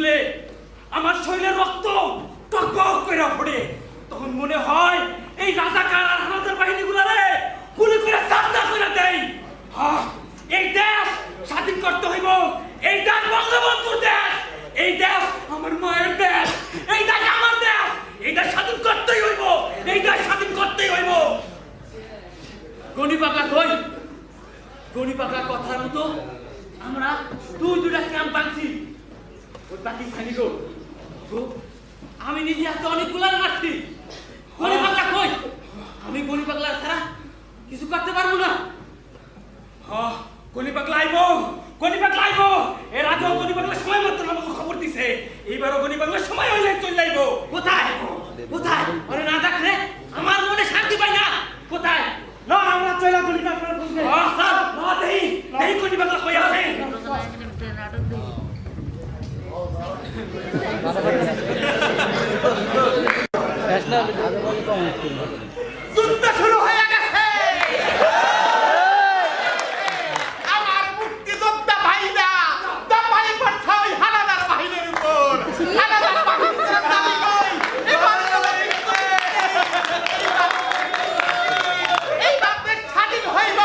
শুনলে আমার শরীরের রক্ত টকবক করে পড়ে। তখন মনে হয় এই রাজাকার আর হানাদার বাহিনীগুলো রে গুলি করে সাবদা করে দেয়। হ্যাঁ এই দেশ স্বাধীন করতে হইব। এই দেশ বঙ্গবন্ধুর দেশ। এই দেশ আমার মায়ের দেশ। এই দেশ আমার দেশ। এই দেশ স্বাধীন করতেই হইব। এই দেশ স্বাধীন করতেই হইব। গণি পাকা কই? গণি পাকা কথার মতো আমরা দুই দুটা ক্যাম্প বাঁধছি ওই পাকিস্তানি গো। তো আমি নিজে হাতে অনেকগুলো মারছি। গণি পাগলা কই? আমি গণি পাগলা ছাড়া কিছু করতে পারব না। হ্যাঁ পাগলা আইব গণি পাগলা আইব। এর আগেও গণি পাগলা সময় মতো আমাকে খবর দিছে। এইবারও গণি পাগলা সময় হইলে চলে যাইব কোথায়? কোথায়? আরে না দেখলে আমার মনে শান্তি পাই না। কোথায়? না, আমরা চলে গলি কাপড় খুঁজবে হ্যাঁ স্যার না দেই দেই গণি পাগলা কই আছে যুদ্ধ শুরু হয়ে গেছে আমার মুক্তিযোদ্ধা ভাইরা চাপাই পড়ছে ওই হানাদার বাহিনীর উপর হানাদার বাহিনীর দাবি কই এবার চলে গেছে এই বাপের স্বাধীন হইব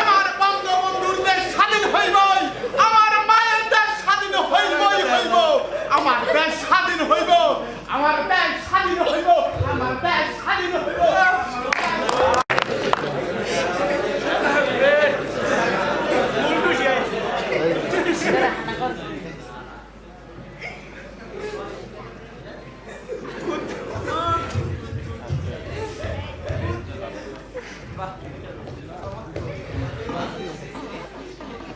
আমার বঙ্গবন্ধুর দেশ স্বাধীন হইব আমার মায়ের দেশ স্বাধীন হইবই হইব আমার দেশ স্বাধীন হইব আমার দেশ স্বাধীন হইব আমার দেশ স্বাধীন হইব কিরে তুই এখনও খেলতাছস তোর এটা বলা মোটা না দারু দিতে দিতাছি আমি কইস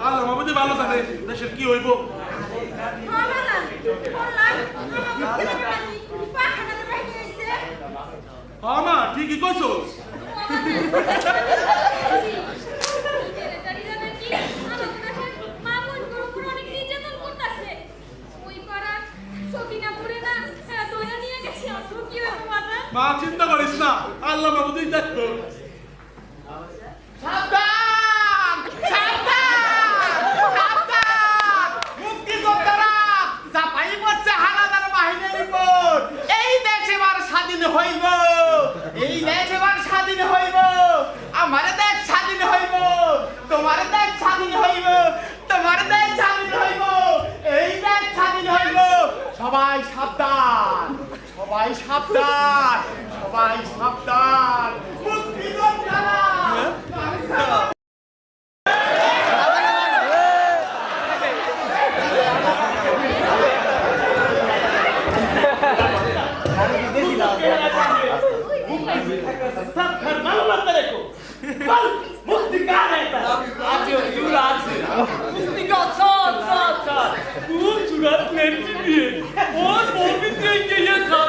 আল্লাহ মাহমুদি ভালো থাকে দেশের কি হইব? আমা ঠিকই কইছস মা চিন্তা করিস না আল্লাহ মাহমুদি দেখতো সাবধান সাবধান সাবধান মুক্তিযোদ্ধারা চাপাই পড়ছে হানাদার বাহিনীর উপর এই দেশ এবার স্বাধীন হইব এই দেশ এবার স্বাধীন হইব আমার দেশ স্বাধীন হইব তোমার দেশ স্বাধীন হইব তোমার দেশ স্বাধীন হইব এই দেশ স্বাধীন হইব সবাই সাবধান সবাই সাবধান সবাই সাবধান Mustikat sağ sağ sağ. Bu surat mertibiyet. O mobbing dengeye kaldı.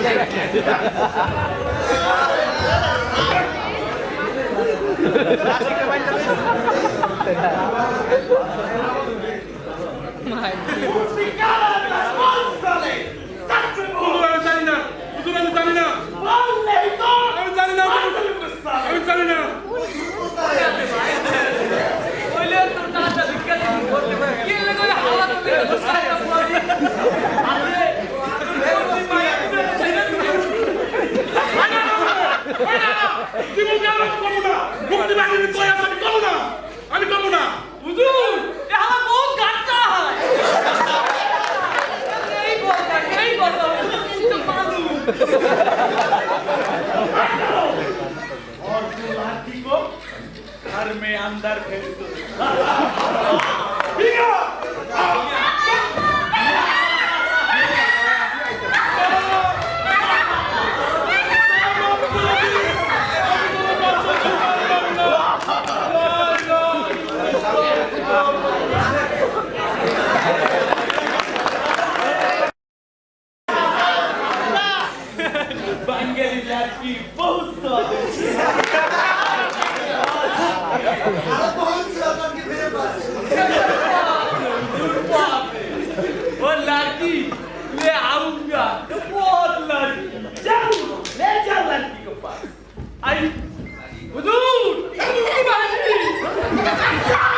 My andar esto. ¡Viva! lagi. Le aunga. Depot lagi. Jauh. Le jauh lagi ke pas. Ai. Budul. Kamu ke?